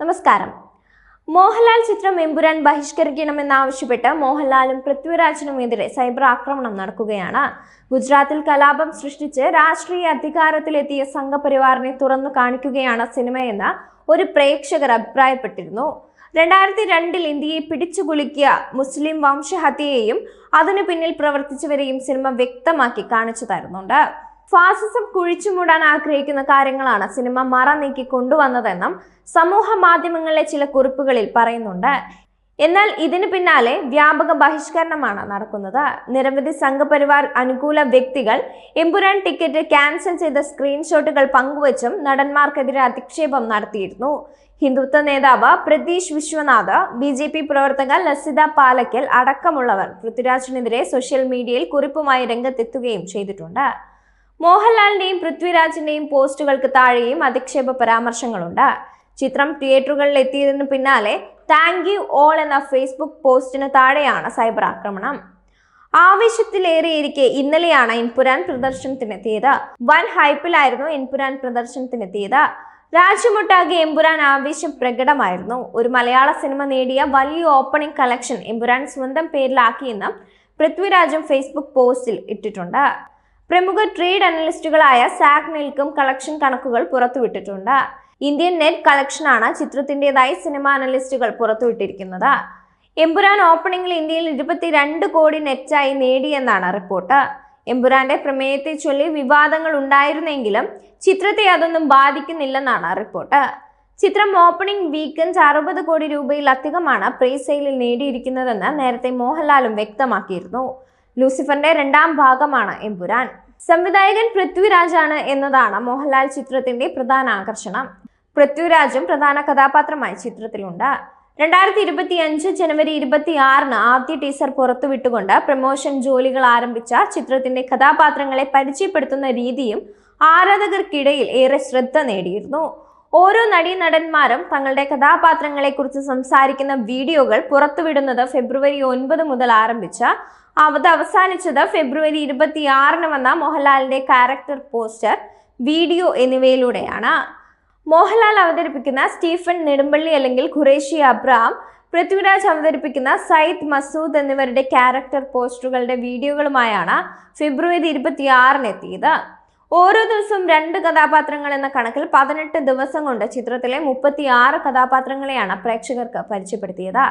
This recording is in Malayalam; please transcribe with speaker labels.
Speaker 1: നമസ്കാരം. മോഹൻലാൽ ചിത്രം എമ്പുരാൻ ബഹിഷ്കരിക്കണമെന്നാവശ്യപ്പെട്ട് മോഹൻലാലും പൃഥ്വിരാജിനുമെതിരെ സൈബർ ആക്രമണം നടക്കുകയാണ്. ഗുജറാത്തിൽ കലാപം സൃഷ്ടിച്ച് രാഷ്ട്രീയ അധികാരത്തിലെത്തിയ സംഘപരിവാറിനെ തുറന്നു കാണിക്കുകയാണ് സിനിമയെന്ന് ഒരു പ്രേക്ഷകർ അഭിപ്രായപ്പെട്ടിരുന്നു. രണ്ടായിരത്തി രണ്ടിൽ ഇന്ത്യയെ പിടിച്ചുകുലുക്കിയ മുസ്ലിം വംശഹത്യയെയും അതിനു പിന്നിൽ പ്രവർത്തിച്ചവരെയും സിനിമ വ്യക്തമാക്കി കാണിച്ചു തരുന്നുണ്ട് ഫാസിസം കുഴിച്ചുമൂടാൻ ആഗ്രഹിക്കുന്ന കാര്യങ്ങളാണ് സിനിമ മറ നീക്കി കൊണ്ടുവന്നതെന്നും സമൂഹ മാധ്യമങ്ങളിലെ ചില കുറിപ്പുകളിൽ പറയുന്നുണ്ട്. എന്നാൽ ഇതിന് പിന്നാലെ വ്യാപക ബഹിഷ്കരണമാണ് നടക്കുന്നത്. നിരവധി സംഘപരിവാർ അനുകൂല വ്യക്തികൾ എമ്പുരാൻ ടിക്കറ്റ് ക്യാൻസൽ ചെയ്ത സ്ക്രീൻഷോട്ടുകൾ പങ്കുവച്ചും നടന്മാർക്കെതിരെ അധിക്ഷേപം നടത്തിയിരുന്നു. ഹിന്ദുത്വ നേതാവ് Prateesh Viswanath B J P പ്രവർത്തക ലസിത പാലക്കൽ അടക്കമുള്ളവർ പൃഥ്വിരാജിനെതിരെ സോഷ്യൽ മീഡിയയിൽ കുറിപ്പുമായി രംഗത്തെത്തുകയും ചെയ്തിട്ടുണ്ട്. മോഹൻലാലിന്റെയും പൃഥ്വിരാജിന്റെയും പോസ്റ്റുകൾക്ക് താഴെയും അധിക്ഷേപ പരാമർശങ്ങളുണ്ട്. ചിത്രം തിയേറ്ററുകളിൽ എത്തിയതിന് പിന്നാലെ താങ്ക് യു ഓൾ എന്ന ഫേസ്ബുക്ക് പോസ്റ്റിന് താഴെയാണ് സൈബർ ആക്രമണം. ആവേശത്തിലേറെയിരിക്കെ ഇന്നലെയാണ് ഇൻപുരാൻ പ്രദർശനത്തിനെത്തിയത്. വൻ ഹൈപ്പിലായിരുന്നു ഇൻപുരാൻ പ്രദർശനത്തിനെത്തിയത്. രാജ്യമൊട്ടാകെ എമ്പുരാൻ ആവേശം പ്രകടമായിരുന്നു. ഒരു മലയാള സിനിമ നേടിയ വലിയ ഓപ്പണിംഗ് കളക്ഷൻ എമ്പുരാൻ സ്വന്തം പേരിലാക്കിയെന്നും പൃഥ്വിരാജും ഫേസ്ബുക്ക് പോസ്റ്റിൽ ഇട്ടിട്ടുണ്ട്. പ്രമുഖ ട്രേഡ് അനലിസ്റ്റുകളായ സാക് മിൽക്കും കളക്ഷൻ കണക്കുകൾ പുറത്തുവിട്ടിട്ടുണ്ട്. ഇന്ത്യൻ നെറ്റ് കളക്ഷനാണ് ചിത്രത്തിന്റെതായി സിനിമ അനലിസ്റ്റുകൾ പുറത്തുവിട്ടിരിക്കുന്നത്. എമ്പുരാൻ ഓപ്പണിംഗിൽ ഇന്ത്യയിൽ ഇരുപത്തിരണ്ട് കോടി നെറ്റായി നേടിയെന്നാണ് റിപ്പോർട്ട്. എമ്പുരാന്റെ പ്രമേയത്തെ ചൊല്ലി വിവാദങ്ങൾ ഉണ്ടായിരുന്നെങ്കിലും ചിത്രത്തെ അതൊന്നും ബാധിക്കുന്നില്ലെന്നാണ് റിപ്പോർട്ട്. ചിത്രം ഓപ്പണിംഗ് വീക്കെൻഡ് അറുപത് കോടി രൂപയിലധികമാണ് പ്രീ സെയിലിൽ നേടിയിരിക്കുന്നതെന്ന് നേരത്തെ മോഹൻലാലും വ്യക്തമാക്കിയിരുന്നു. ലൂസിഫറിന്റെ രണ്ടാം ഭാഗമാണ് എമ്പുരാൻ. സംവിധായകൻ പൃഥ്വിരാജാണ് എന്നതാണ് മോഹൻലാൽ ചിത്രത്തിന്റെ പ്രധാന ആകർഷണം. പൃഥ്വിരാജും പ്രധാന കഥാപാത്രമായി ചിത്രത്തിലുണ്ട്. രണ്ടായിരത്തി ഇരുപത്തി അഞ്ച് ജനുവരി ഇരുപത്തി ആറിന് ആദ്യ ടീസർ പുറത്തുവിട്ടുകൊണ്ട് പ്രമോഷൻ ജോലികൾ ആരംഭിച്ച ചിത്രത്തിന്റെ കഥാപാത്രങ്ങളെ പരിചയപ്പെടുത്തുന്ന രീതിയും ആരാധകർക്കിടയിൽ ഏറെ ശ്രദ്ധ നേടിയിരുന്നു. ഓരോ നടീനടന്മാരും തങ്ങളുടെ കഥാപാത്രങ്ങളെക്കുറിച്ച് സംസാരിക്കുന്ന വീഡിയോകൾ പുറത്തുവിടുന്നത് ഫെബ്രുവരി ഒൻപത് മുതൽ ആരംഭിച്ച അത് അവസാനിച്ചത് ഫെബ്രുവരി ഇരുപത്തിയാറിന് വന്ന മോഹൻലാലിന്റെ ക്യാരക്ടർ പോസ്റ്റർ വീഡിയോ എന്നിവയിലൂടെയാണ്. മോഹൻലാൽ അവതരിപ്പിക്കുന്ന സ്റ്റീഫൻ നെടുമ്പള്ളി അല്ലെങ്കിൽ ഖുറേഷി അബ്രഹാം പൃഥ്വിരാജ് അവതരിപ്പിക്കുന്ന സയ്യിദ് മസൂദ് എന്നിവരുടെ ക്യാരക്ടർ പോസ്റ്ററുകളുടെ വീഡിയോകളുമായാണ് ഫെബ്രുവരി ഇരുപത്തിയാറിന് എത്തിയത്. ഓരോ ദിവസവും രണ്ട് കഥാപാത്രങ്ങൾ എന്ന കണക്കിൽ പതിനെട്ട് ദിവസം കൊണ്ട് ചിത്രത്തിലെ മുപ്പത്തിയാറ് കഥാപാത്രങ്ങളെയാണ് പ്രേക്ഷകർക്ക് പരിചയപ്പെടുത്തിയത്.